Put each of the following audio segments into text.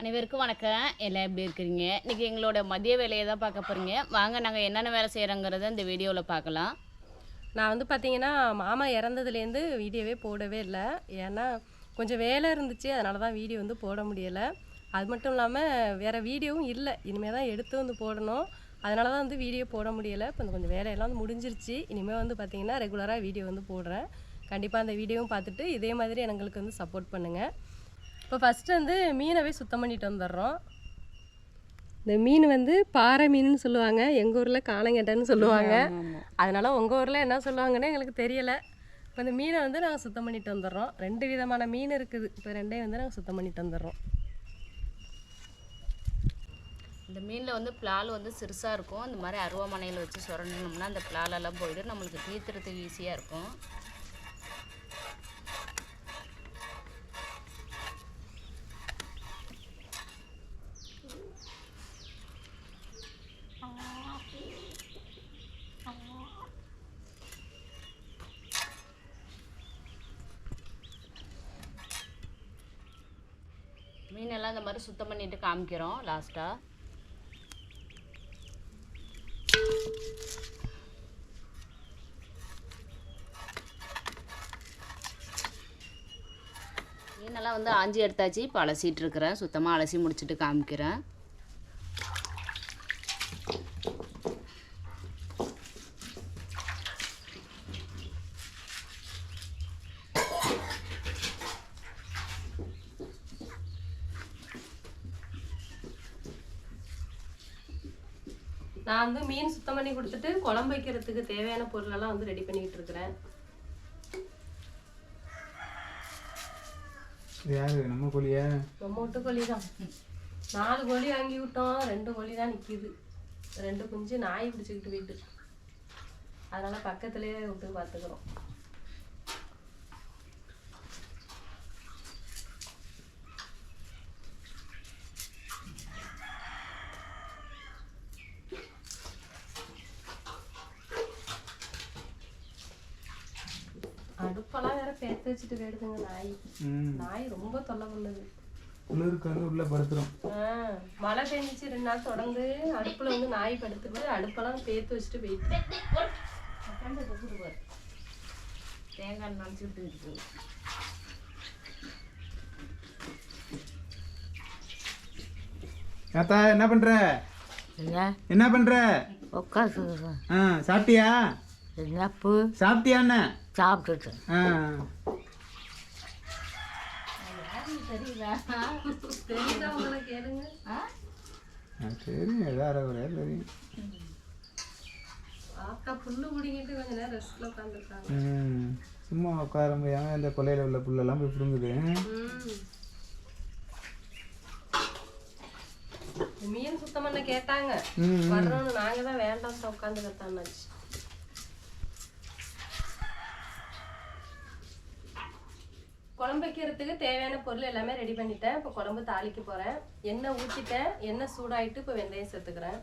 அனைவருக்கும் வணக்கம். எல்லாம் எப்படி இருக்கிறீங்க? இன்றைக்கி எங்களோட மதிய வேலையை தான் பார்க்க போகிறீங்க வாங்க நாங்கள் என்னென்ன வேலை செய்கிறோங்கிறத இந்த வீடியோவில் பார்க்கலாம். நான் வந்து பார்த்தீங்கன்னா மாமா இறந்ததுலேருந்து வீடியோவே போடவே இல்லை. ஏன்னா கொஞ்சம் வேலை இருந்துச்சு. அதனால தான் வீடியோ வந்து போட முடியலை. அது மட்டும் இல்லாமல் வேறு வீடியோவும் இல்லை. இனிமேல் தான் எடுத்து வந்து போடணும். அதனால தான் வந்து வீடியோ போட முடியலை. இப்போ கொஞ்சம் வேலையெல்லாம் வந்து முடிஞ்சிருச்சு. இனிமேல் வந்து பார்த்தீங்கன்னா ரெகுலராக வீடியோ வந்து போடுறேன். கண்டிப்பாக அந்த வீடியோவும் பார்த்துட்டு இதே மாதிரி எங்களுக்கு வந்து சப்போர்ட் பண்ணுங்கள் இப்போ ஃபஸ்ட்டு வந்து மீனவே சுத்தம் பண்ணிட்டு வந்துடுறோம். இந்த மீன் வந்து பாறை மீன் சொல்லுவாங்க. எங்கள் ஊரில் காணங்கெட்டைன்னு சொல்லுவாங்க. அதனால் உங்கள் ஊரில் என்ன சொல்லுவாங்கன்னு எங்களுக்கு தெரியலை. இப்போ இந்த மீனை வந்து நாங்கள் சுத்தம் பண்ணிட்டு வந்துடுறோம். ரெண்டு விதமான மீன் இருக்குது. இப்போ ரெண்டையும் வந்து நாங்கள் சுத்தம் பண்ணிட்டு வந்துடுறோம். இந்த மீனில் வந்து பிளால் வந்து சிறுசாக இருக்கும். இந்த மாதிரி அருவாமனையில் வச்சு சுரண்டணும்னா அந்த பிளாலெல்லாம் போயிடும். நம்மளுக்கு தீர்த்துறதுக்கு ஈஸியாக இருக்கும். மீனெல்லாம் இந்த மாதிரி சுத்தம் பண்ணிட்டு காமிக்கிறோம் லாஸ்ட்டாக மீனெல்லாம் வந்து ஆஞ்சி எடுத்தாச்சு இப்போ அலசிட்டு இருக்கிறேன். சுத்தமாக அலசி முடிச்சுட்டு காமிக்கிறேன். நான் வந்து மீன் சுத்தம் பண்ணி கொடுத்துட்டு குழம்பு வைக்கிறதுக்கு தேவையான பொருளெல்லாம் வந்து ரெடி பண்ணிக்கிட்டு இருக்கிறேன். யாரு? நம்ம கோழியா? ரொம்ப விட்டு கோழி தான் நாலு கோழி வாங்கி விட்டோம். ரெண்டு கோழி தான் நிற்கிது ரெண்டு குஞ்சு நாய் பிடிச்சிக்கிட்டு போயிட்டு. அதனால் பக்கத்துலேயே விட்டு பார்த்துக்குறோம். அடுப்பெல்லாம் வேற பேத்து வச்சுட்டு போயிடுதுங்க நாய். நாய் ரொம்ப தொல்லை பண்ணுது. குளிருக்கு வந்து உள்ள படுத்துரும். ஆ, மழை பெஞ்சிச்சு ரெண்டு நாள் தொடர்ந்து அடுப்புல வந்து நாய் படுத்துட்டு அடுப்பெல்லாம் பேத்து வச்சுட்டு போயிட்டு. தேங்காய் நினச்சிட்டு இருக்கு தாத்தா என்ன பண்ற? என்ன? என்ன பண்ற? உட்காந்து ஆ சாப்பிட்டியா? என்னப்பு சாப்பிட்டியா என்ன? சாப்பிட்டுட்டு. தெரியும் ஏதாவது ஒரு தெரியும் ஆக்கா புல்லு பிடிங்கிட்டு கொஞ்ச நேரம் ரெஸ்ட்ல உட்காந்துருக்காங்க ம். சும்மா உட்கார முடியாம இந்த கொல்லையில உள்ள புல்லெல்லாம் போய் பிடுங்குது? மீன் சுத்தம் பண்ண கேட்டாங்க. ம் வர்றோம்னு நாங்க தான் வேண்டாம் உட்காந்து கத்தான்னாச்சு குழம்பு வைக்கிறதுக்கு தேவையான பொருள் எல்லாமே ரெடி பண்ணிட்டேன். இப்போ குழம்பு தாளிக்க போகிறேன் எண்ணெய் ஊற்றிட்டேன் எண்ணெய் சூடாயிட்டு இப்போ வெந்தயம் சேர்த்துக்கிறேன்.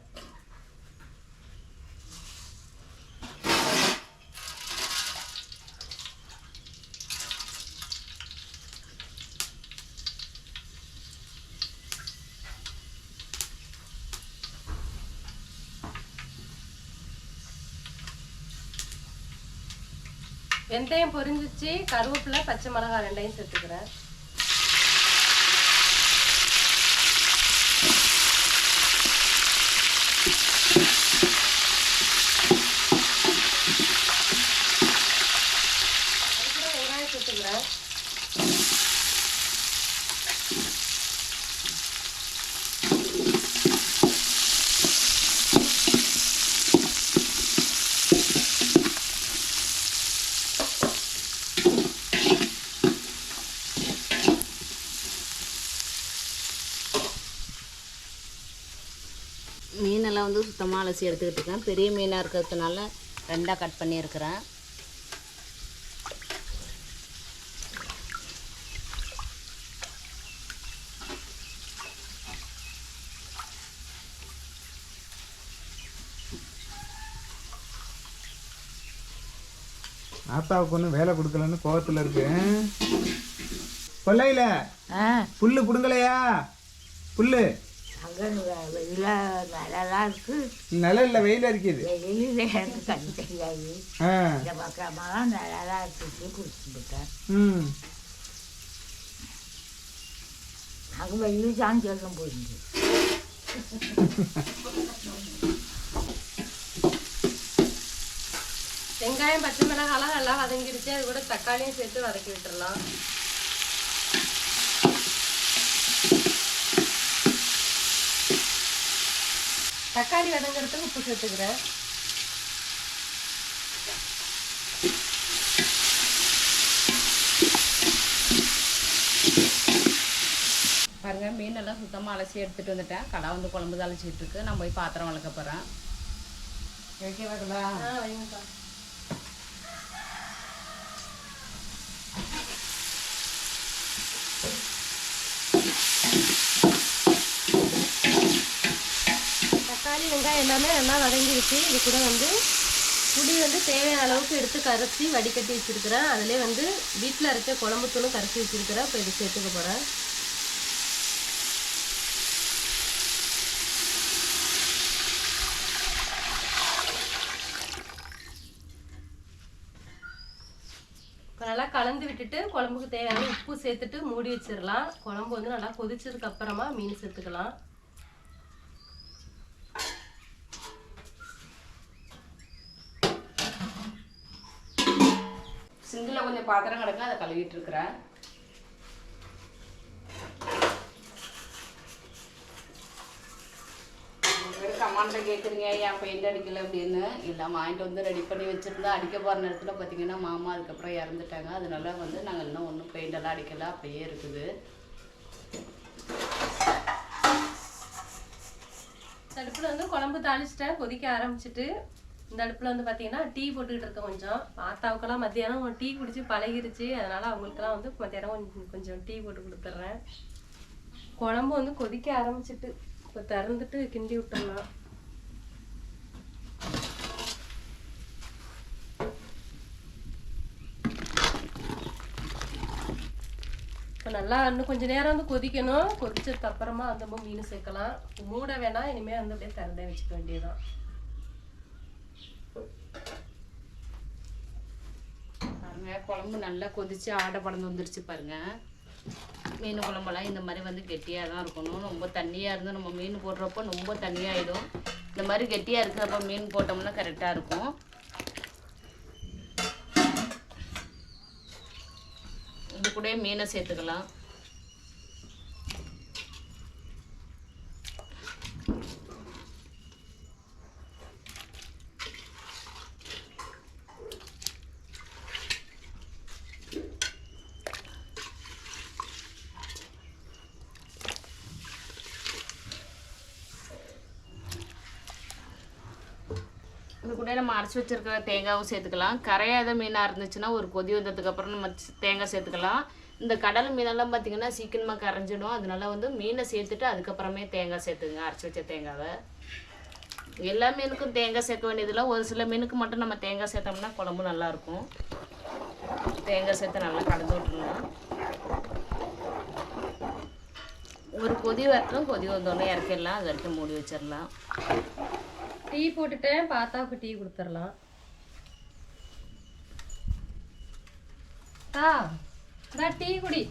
வெந்தயம் பொரிஞ்சிச்சு கருவேப்பிலை பச்சை மிளகாய் ரெண்டையும் சேர்த்துக்கிறேன் அதுக்கப்புறம் வெங்காயம் சேர்த்துக்கிறேன் மீனெல்லாம் வந்து சுத்தமாக அலசி எடுத்துக்கிட்டு இருக்கேன். பெரிய மீனாக இருக்கிறதுனால ரெண்டாக கட் பண்ணியிருக்கிறேன். ஆத்தாவுக்கு ஒன்றும் வேலை கொடுக்கலன்னு கோவத்தில் இருக்கு. கொல்லையில புல்லு பிடுங்கலையா? புல்லு. அங்கே வெளியில் நல்லா இருக்கு. நிழல்ல வெயில் அடிக்குது வெளியில் எனக்கு கண் தெரியாது ஆ இந்த பக்கமெல்லாம் நல்லா இருக்குது குடிச்சுக்கிட்டேன் ம். அங்கே வெளியில் சாயங்காலம் போயிருந்து வெங்காயம் பச்சை மிளகாலாம் நல்லா வதங்கிடுச்சு அது கூட தக்காளியும் சேர்த்து வதக்கி விட்டுறலாம். தக்காளி வதங்குறதுக்கு உப்பு சேர்த்துக்கிறேன். பாருங்க மீன் எல்லாம் சுத்தமாக அலசி எடுத்துட்டு வந்துட்டேன். கடை வந்து குழம்பு அலசிட்டு இருக்கு. நான் போய் பாத்திரம் வளர்க்க போகிறேன் வைக்க வெங்காயம் எல்லாமே நல்லா வதங்கிடுச்சு இது கூட வந்து புளி வந்து தேவையான அளவுக்கு எடுத்து கரைச்சி வடிகட்டி வச்சிருக்கிறேன். அதிலே வந்து வீட்டில் அரைச்ச குழம்பு தூளும் கரைச்சி வச்சிருக்கிறேன். இப்போ இது சேர்த்துக்க போகிறேன் நல்லா கலந்து விட்டுட்டு குழம்புக்கு தேவையான உப்பு சேர்த்துட்டு மூடி வச்சிடலாம். குழம்பு வந்து நல்லா கொதிச்சதுக்கு அப்புறமா மீன் சேர்த்துக்கலாம். கொஞ்சம் பாத்திரம் கிடக்கு அதை கழுவிட்டு இருக்கிறேன் கமாண்ட கேட்குறீங்க ஏன் பெயிண்ட் அடிக்கல அப்படின்னு? இல்லை வாங்கிட்டு வந்து ரெடி பண்ணி வச்சுருந்தா அடிக்க போகிற நேரத்தில் பார்த்தீங்கன்னா மாமா அதுக்கப்புறம் இறந்துட்டாங்க. அதனால வந்து நாங்கள் இன்னும் ஒன்றும் பெயிண்டெல்லாம் அடிக்கல அப்படியே இருக்குது. தடுப்பில் அடுப்பில் வந்து குழம்பு தாளிச்சிட்டேன் கொதிக்க ஆரம்பிச்சிட்டு. இந்த அடுப்பில் வந்து பார்த்தீங்கன்னா டீ போட்டுக்கிட்டு இருக்கேன் கொஞ்சம். ஆத்தாவுக்கெல்லாம் மத்தியானம் டீ குடிச்சு பழகிருச்சு. அதனால அவங்களுக்கெல்லாம் வந்து மத்தியானம் கொஞ்சம் கொஞ்சம் டீ போட்டு கொடுத்துட்றேன் குழம்பு வந்து கொதிக்க ஆரம்பிச்சிட்டு இப்போ திறந்துட்டு கிண்டி விட்டுறலாம். இப்போ நல்லா இன்னும் கொஞ்ச நேரம் வந்து கொதிக்கணும். கொதிச்சதுக்கு அப்புறமா வந்து மீன் சேர்க்கலாம். மூட வேணாம். இனிமேல் வந்து அப்படியே திறந்தே வச்சுக்க வேண்டியதுதான் பாருங்க குழம்பு நல்லா கொதிச்சு ஆடை படந்து வந்துருச்சு பாருங்க. மீன் குழம்பெல்லாம் இந்த மாதிரி வந்து கெட்டியாக தான் இருக்கணும். ரொம்ப தண்ணியாக இருந்தால் நம்ம மீன் போடுறப்போ ரொம்ப தண்ணியாகிடும் இந்த மாதிரி கெட்டியாக இருக்கிறப்ப மீன் போட்டோம்னா கரெக்டாக இருக்கும். இது கூட மீனை சேர்த்துக்கலாம். கூட நம்ம அரைச்சி வச்சிருக்கிற தேங்காவும் சேர்த்துக்கலாம். கரையாத மீனாக இருந்துச்சுன்னா ஒரு கொதி வந்ததுக்கப்புறம் நம்ம தேங்காய் சேர்த்துக்கலாம். இந்த கடல் மீனெல்லாம் பார்த்தீங்கன்னா சீக்கிரமாக கரைஞ்சிடும். அதனால வந்து மீனை சேர்த்துட்டு அதுக்கப்புறமே தேங்காய் சேர்த்துங்க அரைச்சி வச்ச தேங்காவை. எல்லா மீனுக்கும் தேங்காய் சேர்க்க வேண்டியதில்லை. ஒரு சில மீனுக்கு மட்டும் நம்ம தேங்காய் சேர்த்தோம்னா குழம்பு நல்லாயிருக்கும். தேங்காய் சேர்த்து நல்லா கலந்து விட்டுருலாம் ஒரு கொதி வரட்டும். கொதி வந்தோடனே இறக்கிடலாம். அது வரைக்கும் மூடி வச்சிடலாம். டீ போட்டுட்டேன் பாத்தாவுக்கு டீ கொடுத்துடலாம். தா டீ குடி.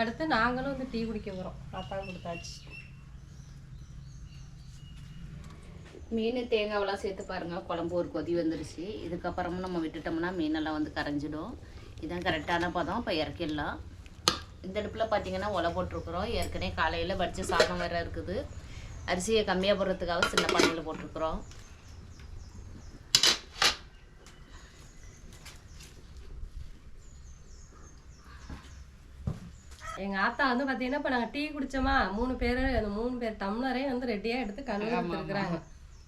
அடுத்து நாங்களும் வந்து டீ குடிக்க போகிறோம் பாத்தாவும் கொடுத்தாச்சு. மீன் தேங்காவெல்லாம் சேர்த்து பாருங்க. குழம்பு ஒரு கொதி வந்துருச்சு. இதுக்கப்புறமும் நம்ம விட்டுட்டோம்னா மீனெல்லாம் வந்து கரைஞ்சிடும். இதான் கரெக்டான பதம். இப்போ இறக்கிடலாம். இந்த அடுப்பில் பார்த்தீங்கன்னா உலை போட்டிருக்குறோம். ஏற்கனவே காலையில் வடிச்ச சாதம் வேறு இருக்குது. அரிசியை கம்மியாக போடுறதுக்காக சின்ன பானையில் போட்டிருக்குறோம். எங்க ஆத்தா வந்து பாத்தீங்கன்னா இப்ப நாங்க டீ குடிச்சோமா மூணு பேரு அந்த மூணு பேர் டம்ளரே வந்து ரெடியா எடுத்து கழுவி இருக்கிறாங்க.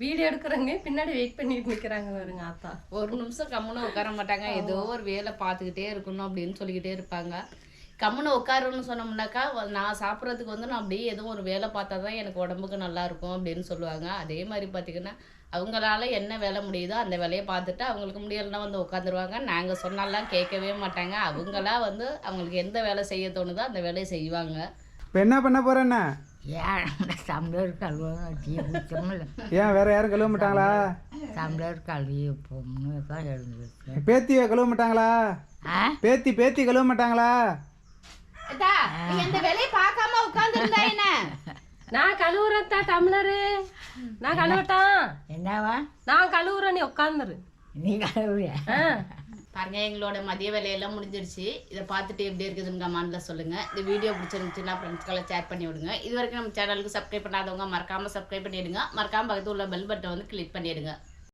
வீடியோ எடுக்கிறவங்க பின்னாடி வெயிட் பண்ணிட்டு நிக்கிறாங்க பாருங்க ஆத்தா. ஒரு நிமிஷம் கம்முன்னு உட்கார மாட்டாங்க. ஏதோ ஒரு வேலை பார்த்துக்கிட்டே இருக்கணும் அப்படின்னு சொல்லிக்கிட்டே இருப்பாங்க. கம்முன்னு உட்காருன்னு சொன்னோம்னாக்கா நான் சாப்பிட்றதுக்கு வந்து நான் அப்படியே எதுவும் ஒரு வேலை பார்த்தா தான் எனக்கு உடம்புக்கு நல்லா இருக்கும் அப்படின்னு சொல்லுவாங்க. அதே மாதிரி பார்த்தீங்கன்னா அவங்களால என்ன வேலை முடியுதோ அந்த வேலையை பார்த்துட்டு அவங்களுக்கு முடியலைன்னா வந்து உட்காந்துருவாங்க. நாங்கள் சொன்னாலாம் கேட்கவே மாட்டாங்க. அவங்களா வந்து அவங்களுக்கு எந்த வேலை செய்ய தோணுதோ அந்த வேலையை செய்வாங்க. இப்போ என்ன பண்ண போகிறேன்னா ஏன்? டம்ளர் கழுவணும் டீ குடிச்சோம்ல ஏன் வேற யாரும் கழுவ மாட்டாங்களா? டம்ளர் கழுவி போகணும்னு தான் எழுந்துருக்கேன். பேத்தியை கழுவ மாட்டாங்களா? ஆ? பேத்தி பேத்தி கழுவ மாட்டாங்களா? இந்த வேலையை பார்க்காம உட்காந்துருந்தா என்ன? நான் கழுவுறதா டம்ளரு. நான் கழுவட்டான் என்னவா? நான் கழுவுறேன் நீ உட்காந்துரு நீ கழுவுறியா? பாருங்க எங்களோட மதிய வேலையெல்லாம் முடிஞ்சிருச்சு. இதை பார்த்துட்டு எப்படி இருக்குதுன்னு கமெண்ட்ல சொல்லுங்க. இந்த வீடியோ பிடிச்சிருந்துச்சுன்னா ஃப்ரெண்ட்ஸ்க்கெல்லாம் ஷேர் பண்ணி விடுங்க. இது வரைக்கும் நம்ம சேனலுக்கு சப்ஸ்கிரைப் பண்ணாதவங்க மறக்காம சப்ஸ்கிரைப் பண்ணிடுங்க. மறக்காம பக்கத்துல உள்ள பெல் பட்டனை வந்து கிளிக் பண்ணிடுங்க.